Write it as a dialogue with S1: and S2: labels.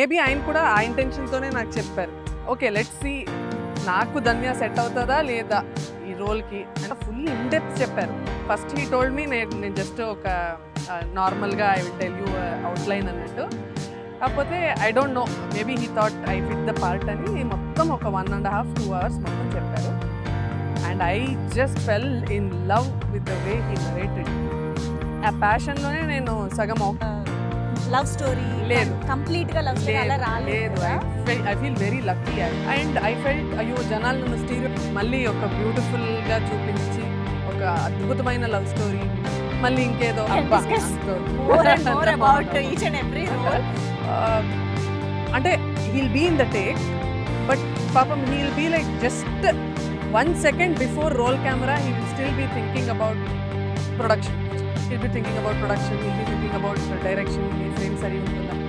S1: Maybe ఆయన కూడా ఆ ఇంటెన్షన్తోనే నాకు చెప్పారు. ఓకే లెట్స్ సి నాకు ధన్య సెట్ అవుతుందా లేదా ఈ రోల్కి అంటే ఫుల్ ఇన్డెప్త్ చెప్పారు. ఫస్ట్ హీ టోల్డ్ మీ నేను నేను జస్ట్ ఒక నార్మల్గా I will tell you outline అన్నట్టు. కాకపోతే I don't know maybe he thought I fit the part అని మొత్తం ఒక one and half two hours మొత్తం చెప్పారు. And I just fell in love with the way he narrated ఆ ప్యాషన్లోనే నేను సగం అవుతాను
S2: లవ్ స్టోరీ
S1: లేదు.
S2: కంప్లీట్గా లవ్ స్టోరీ అలా
S1: లేదు.
S2: రాలేదు
S1: లేదు I feel very lucky and I felt అయ్యో జనాలు నన్ను స్టీరియో మళ్ళీ ఒక బ్యూటిఫుల్గా చూపించి ఒక అద్భుతమైన లవ్ స్టోరీ మళ్ళీ ఇంకేదో ఆ, అంటే he'll be in the take but పాపం he'll be like just one second before roll camera he will still be thinking about production she'll be thinking about production, We'll be thinking about direction, he'll be same sari